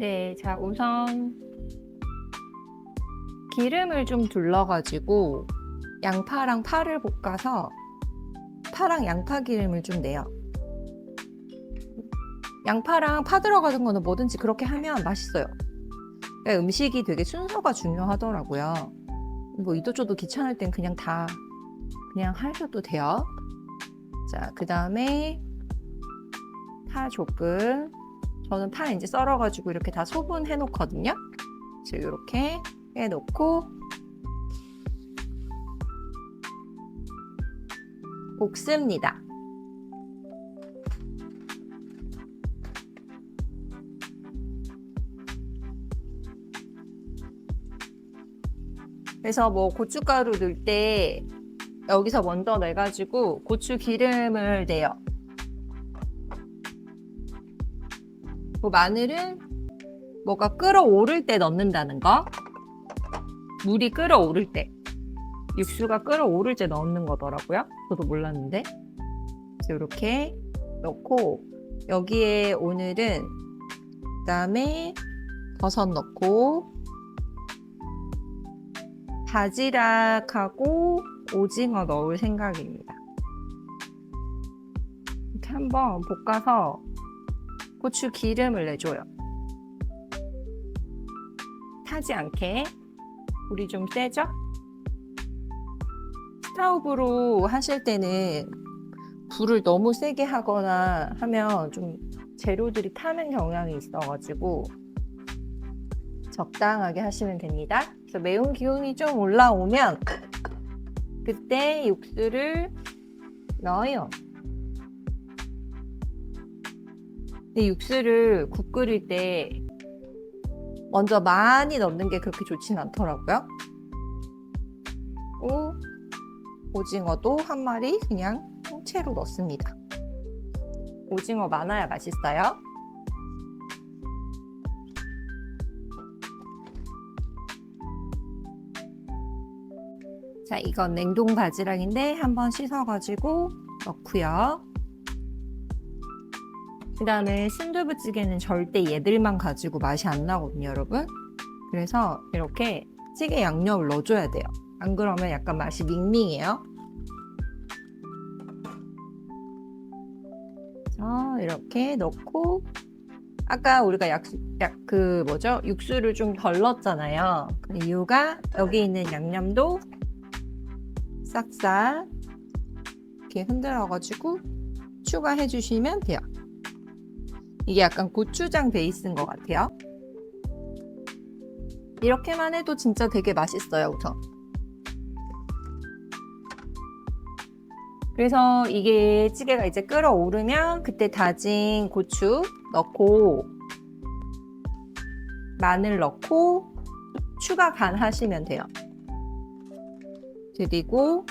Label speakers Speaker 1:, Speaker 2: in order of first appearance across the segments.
Speaker 1: 네, 자, 우선 기름을 좀 둘러가지고 양파랑 파를 볶아서 파랑 양파 기름을 좀 내요. 양파랑 파 들어가는 거는 뭐든지 그렇게 하면 맛있어요. 그러니까 음식이 되게 순서가 중요하더라고요. 뭐 이도저도 귀찮을 땐 그냥 다 그냥 하셔도 돼요. 자, 그 다음에 파 조금. 저는 파 이제 썰어가지고 이렇게 다 소분해 놓거든요. 그래서 이렇게 해 놓고 볶습니다. 그래서 뭐 고춧가루 넣을 때 여기서 먼저 내가지고 고추 기름을 내요. 그 마늘은 뭐가 끓어오를 때 넣는다는 거. 물이 끓어오를 때. 육수가 끓어오를 때 넣는 거더라고요. 저도 몰랐는데. 이렇게 넣고 여기에 오늘은 그다음에 버섯 넣고 바지락하고 오징어 넣을 생각입니다. 이렇게 한번 볶아서 고추 기름을 내줘요. 타지 않게 불이 좀 세죠? 스타우브로 하실 때는 불을 너무 세게 하거나 하면 좀 재료들이 타는 경향이 있어가지고 적당하게 하시면 됩니다. 그래서 매운 기운이 좀 올라오면 그때 육수를 넣어요. 근데 육수를 국 끓일 때 먼저 많이 넣는 게 그렇게 좋진 않더라고요. 오, 오징어도 한 마리 그냥 통째로 넣습니다. 오징어 많아야 맛있어요. 자, 이건 냉동 바지락인데 한번 씻어가지고 넣고요. 그 다음에 순두부찌개는 절대 얘들만 가지고 맛이 안 나거든요, 여러분. 그래서 이렇게 찌개 양념을 넣어줘야 돼요. 안 그러면 약간 맛이 밍밍해요. 자, 이렇게 넣고 아까 우리가 약, 약, 그 뭐죠? 육수를 좀 덜 넣었잖아요. 그 이유가 여기 있는 양념도 싹싹 이렇게 흔들어가지고 추가해 주시면 돼요. 이게 약간 고추장 베이스인 것 같아요. 이렇게만 해도 진짜 되게 맛있어요, 우선. 그래서 이게 찌개가 이제 끓어오르면 그때 다진 고추 넣고 마늘 넣고 추가 간 하시면 돼요. 그리고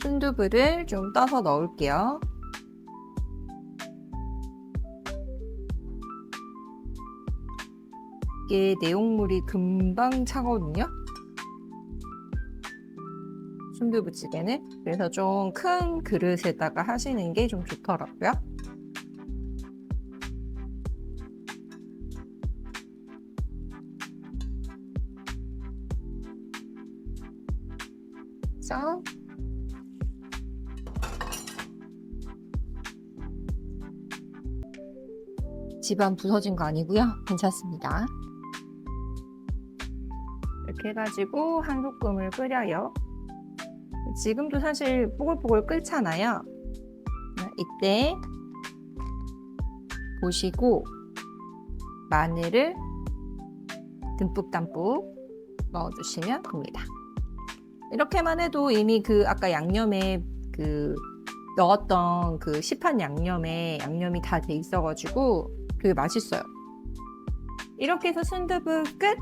Speaker 1: 순두부를 좀 떠서 넣을게요. 이게 내용물이 금방 차거든요. 순두부찌개는 그래서 좀 큰 그릇에다가 하시는 게 좀 좋더라고요. 자, 집안 부서진 거 아니고요. 괜찮습니다. 이렇게 해가지고 한 소금을 끓여요. 지금도 사실 뽀글뽀글 끓잖아요. 이때 보시고 마늘을 듬뿍듬뿍 넣어주시면 됩니다. 이렇게만 해도 이미 그 아까 양념에 그 넣었던 그 시판 양념에 양념이 다 돼 있어가지고 되게 맛있어요. 이렇게 해서 순두부 끝!